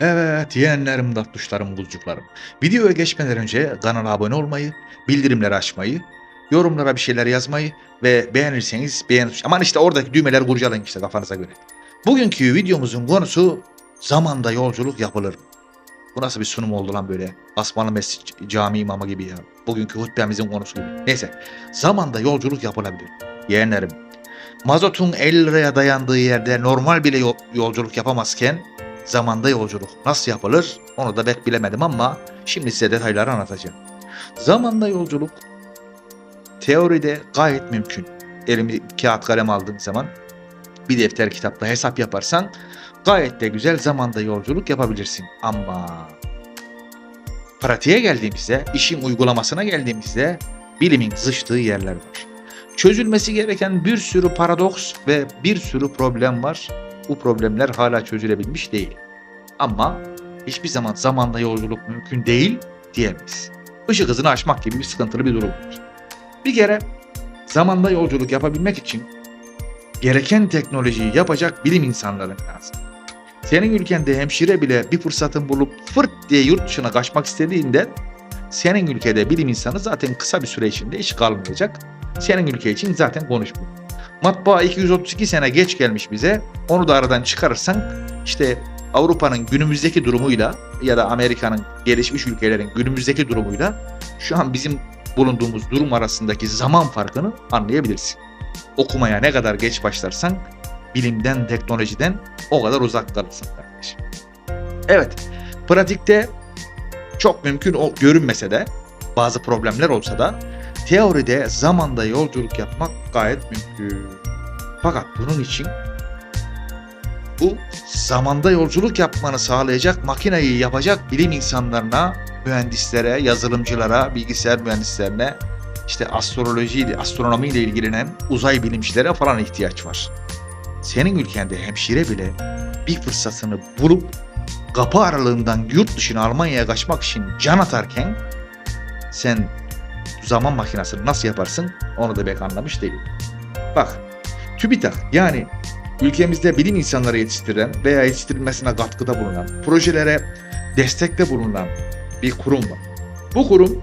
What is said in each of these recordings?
Evet yeğenlerim, tatlışlarım, buzcuklarım. Videoya geçmeden önce kanala abone olmayı, bildirimleri açmayı, yorumlara bir şeyler yazmayı ve beğenirseniz beğen Aman işte oradaki düğmeleri kurcalayın işte kafanıza göre. Bugünkü videomuzun konusu zamanda yolculuk yapılır? Bu nasıl bir sunum oldu lan böyle? Asmalı Mescid cami imamı gibi ya. Bugünkü hutbemizin konusu gibi. Neyse. Zamanda yolculuk yapılabilir. Yeğenlerim. Mazotun 50 liraya dayandığı yerde normal bile yol- yolculuk yapamazken zamanda yolculuk nasıl yapılır onu da pek bilemedim ama şimdi size detayları anlatacağım. Zamanda yolculuk teoride gayet mümkün. Elimi kağıt kalem aldığım zaman bir defter kitapta hesap yaparsan gayet de güzel zamanda yolculuk yapabilirsin. Ama pratiğe geldiğimizde, işin uygulamasına geldiğimizde bilimin zıştığı yerler var. Çözülmesi gereken bir sürü paradoks ve bir sürü problem var. Bu problemler hala çözülebilmiş değil. Ama hiçbir zaman zamanda yolculuk mümkün değil diyemeyiz. Işık hızını aşmak gibi bir sıkıntılı bir durum var. Bir kere zamanda yolculuk yapabilmek için gereken teknolojiyi yapacak bilim insanları lazım. Senin ülkende hemşire bile bir fırsatın bulup fırt diye yurt dışına kaçmak istediğinde senin ülkede bilim insanı zaten kısa bir süre içinde iş kalmayacak. Senin ülke için zaten konuşmuyor. Matbaa 232 sene geç gelmiş bize. Onu da aradan çıkarırsan işte Avrupa'nın günümüzdeki durumuyla ya da Amerika'nın gelişmiş ülkelerin günümüzdeki durumuyla şu an bizim bulunduğumuz durum arasındaki zaman farkını anlayabilirsin. Okumaya ne kadar geç başlarsan bilimden, teknolojiden o kadar uzak kalırsın kardeşim. Evet, pratikte çok mümkün o görünmese de bazı problemler olsa da teoride zamanda yolculuk yapmak gayet mümkün. Fakat bunun için bu zamanda yolculuk yapmanı sağlayacak makineyi yapacak bilim insanlarına, mühendislere, yazılımcılara, bilgisayar mühendislerine, işte astroloji, astronomiyle ilgilenen uzay bilimcilere falan ihtiyaç var. Senin ülkende hemşire bile bir fırsatını bulup kapı aralığından yurt dışına Almanya'ya kaçmak için can atarken sen zaman makinesini nasıl yaparsın onu da pek anlamış değil. Bak TÜBİTAK yani ülkemizde bilim insanları yetiştiren veya yetiştirilmesine katkıda bulunan, projelere destekte bulunan bir kurum var. Bu kurum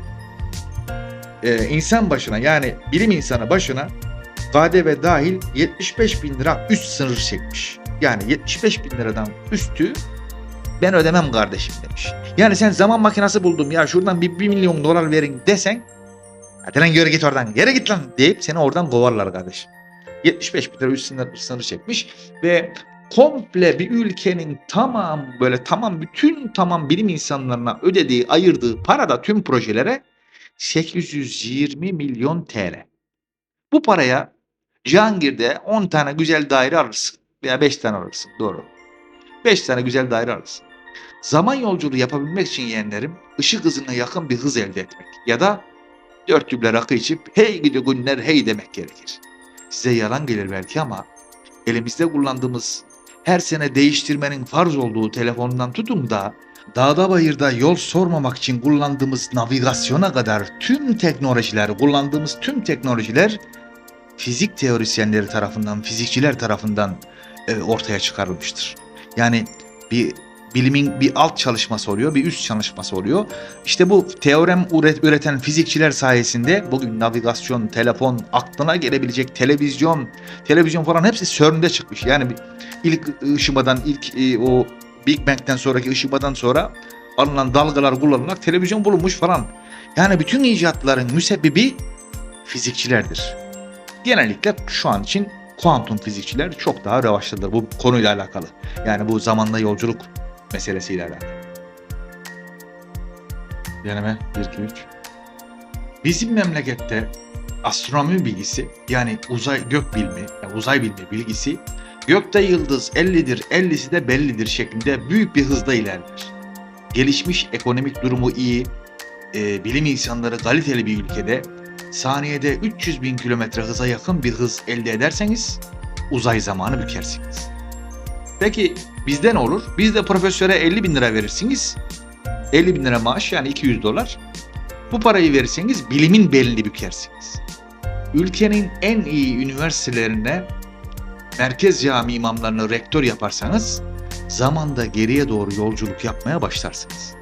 e, insan başına yani bilim insanı başına KDV dahil 75 bin lira üst sınır çekmiş. Yani 75 bin liradan üstü ben ödemem kardeşim demiş. Yani sen zaman makinesi buldum ya şuradan bir, bir milyon dolar verin desen hadi lan git oradan geri git lan deyip seni oradan kovarlar kardeşim. 75 bin lira üst sınır, sınır çekmiş ve komple bir ülkenin tamam böyle tamam bütün tamam bilim insanlarına ödediği ayırdığı para da tüm projelere 820 milyon TL. Bu paraya Cihangir'de 10 tane güzel daire alırsın veya 5 tane alırsın doğru. 5 tane güzel daire alırsın. Zaman yolculuğu yapabilmek için yeğenlerim ışık hızına yakın bir hız elde etmek ya da dört tüple rakı içip hey gidi günler hey demek gerekir. Size yalan gelir belki ama elimizde kullandığımız her sene değiştirmenin farz olduğu telefonundan tutun da dağda bayırda yol sormamak için kullandığımız navigasyona kadar tüm teknolojiler, kullandığımız tüm teknolojiler fizik teorisyenleri tarafından, fizikçiler tarafından e, ortaya çıkarılmıştır. Yani bir bilimin bir alt çalışması oluyor, bir üst çalışması oluyor. İşte bu teorem üret- üreten fizikçiler sayesinde bugün navigasyon, telefon, aklına gelebilecek televizyon, televizyon falan hepsi CERN'de çıkmış. Yani ilk ışımadan, ilk e, o Big Bang'den sonraki ışımadan sonra alınan dalgalar kullanılarak televizyon bulunmuş falan. Yani bütün icatların müsebbibi fizikçilerdir. Genellikle şu an için kuantum fizikçiler çok daha revaçtadır bu konuyla alakalı. Yani bu zamanda yolculuk meselesiyle alakalı. Deneme 1 2 3. Bizim memlekette astronomi bilgisi yani uzay gök bilimi, yani uzay bilimi bilgisi gökte yıldız 50'dir 50'si de bellidir şeklinde büyük bir hızda ilerler. Gelişmiş ekonomik durumu iyi, e, bilim insanları kaliteli bir ülkede saniyede 300 bin kilometre hıza yakın bir hız elde ederseniz uzay zamanı bükersiniz. Peki bizde ne olur? Biz de profesöre 50 bin lira verirsiniz. 50 bin lira maaş yani 200 dolar. Bu parayı verirseniz bilimin belini bükersiniz. Ülkenin en iyi üniversitelerine merkez cami imamlarını rektör yaparsanız zamanda geriye doğru yolculuk yapmaya başlarsınız.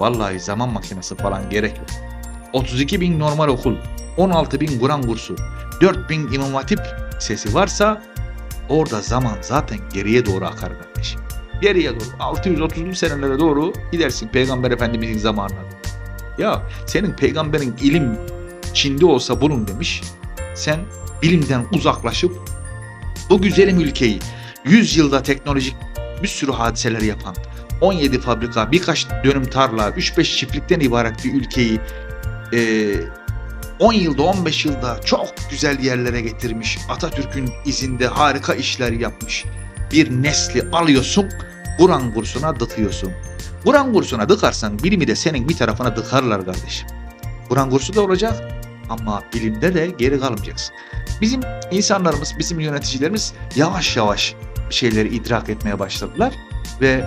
Vallahi zaman makinesi falan gerek yok. 32 bin normal okul, 16 bin Kur'an kursu, 4 bin İmam Hatip sesi varsa orada zaman zaten geriye doğru akar kardeşim. Geriye doğru 630'lu senelere doğru gidersin Peygamber Efendimizin zamanına. Ya senin peygamberin ilim Çin'de olsa bulun demiş. Sen bilimden uzaklaşıp bu güzelim ülkeyi 100 yılda teknolojik bir sürü hadiseler yapan 17 fabrika, birkaç dönüm tarla, 3-5 çiftlikten ibaret bir ülkeyi eee 10 yılda 15 yılda çok güzel yerlere getirmiş. Atatürk'ün izinde harika işler yapmış. Bir nesli alıyorsun, Kur'an kursuna dıkıyorsun. Kur'an kursuna dıkarsan bilimi de senin bir tarafına dıkarlar kardeşim. Kur'an kursu da olacak ama bilimde de geri kalmayacaksın. Bizim insanlarımız, bizim yöneticilerimiz yavaş yavaş şeyleri idrak etmeye başladılar ve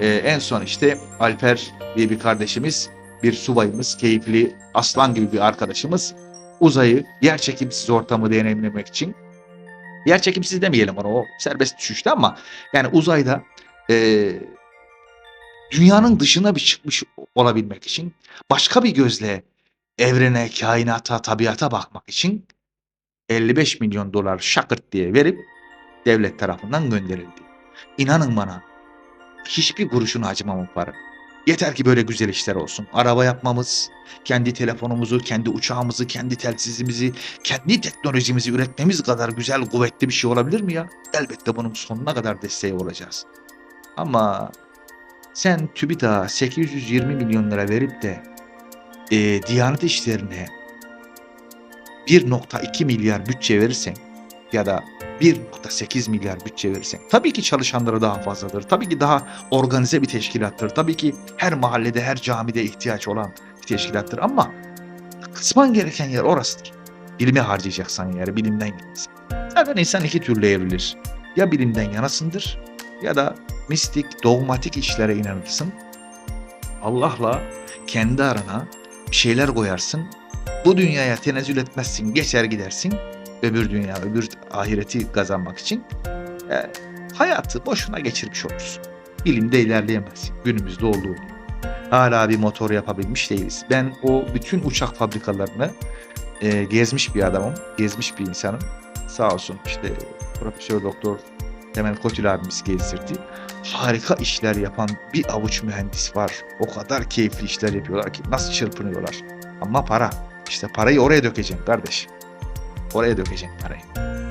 e, en son işte Alper diye bir kardeşimiz, bir subayımız, keyifli aslan gibi bir arkadaşımız uzayı yer çekimsiz ortamı deneyimlemek için yer çekimsiz demeyelim ona o serbest düşüşte ama yani uzayda e, dünyanın dışına bir çıkmış olabilmek için başka bir gözle evrene, kainata, tabiata bakmak için 55 milyon dolar şakırt diye verip devlet tarafından gönderildi. İnanın bana hiçbir kuruşunu acımam o para. Yeter ki böyle güzel işler olsun. Araba yapmamız, kendi telefonumuzu, kendi uçağımızı, kendi telsizimizi, kendi teknolojimizi üretmemiz kadar güzel, kuvvetli bir şey olabilir mi ya? Elbette bunun sonuna kadar desteği olacağız. Ama sen TÜBİTAK'a 820 milyon lira verip de e, Diyanet İşleri'ne 1.2 milyar bütçe verirsen ya da 1.8 milyar bütçe verirsen tabii ki çalışanları daha fazladır. Tabii ki daha organize bir teşkilattır. Tabii ki her mahallede, her camide ihtiyaç olan bir teşkilattır ama kısman gereken yer orasıdır. Bilime harcayacaksan yer bilimden yanasın. Zaten insan iki türlü evrilir. Ya bilimden yanasındır ya da mistik, dogmatik işlere inanırsın. Allah'la kendi arana bir şeyler koyarsın. Bu dünyaya tenezzül etmezsin, geçer gidersin. Öbür dünya, öbür ahireti kazanmak için e, hayatı boşuna geçirmiş olursun. Bilimde ilerleyemezsin. Günümüzde olduğu gibi. Hala bir motor yapabilmiş değiliz. Ben o bütün uçak fabrikalarını e, gezmiş bir adamım, gezmiş bir insanım. Sağ olsun işte Profesör Doktor Temel Kotil abimiz gezdirdi. Harika işler yapan bir avuç mühendis var. O kadar keyifli işler yapıyorlar ki nasıl çırpınıyorlar. Ama para. İşte parayı oraya dökeceksin kardeş. Oraya dökeceksin parayı.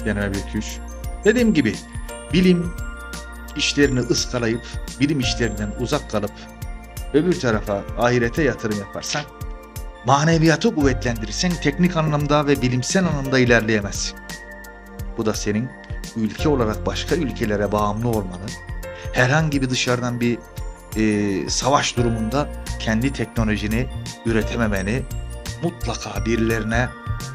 Deneme bir üç. Dediğim gibi bilim işlerini ıskalayıp bilim işlerinden uzak kalıp öbür tarafa ahirete yatırım yaparsan maneviyatı kuvvetlendirirsen teknik anlamda ve bilimsel anlamda ilerleyemezsin. Bu da senin ülke olarak başka ülkelere bağımlı olmanı, herhangi bir dışarıdan bir e, savaş durumunda kendi teknolojini üretememeni, mutlaka birilerine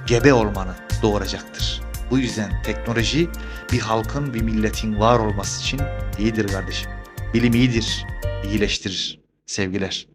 gebe olmanı doğuracaktır. Bu yüzden teknoloji bir halkın, bir milletin var olması için iyidir kardeşim. Bilim iyidir, iyileştirir. Sevgiler.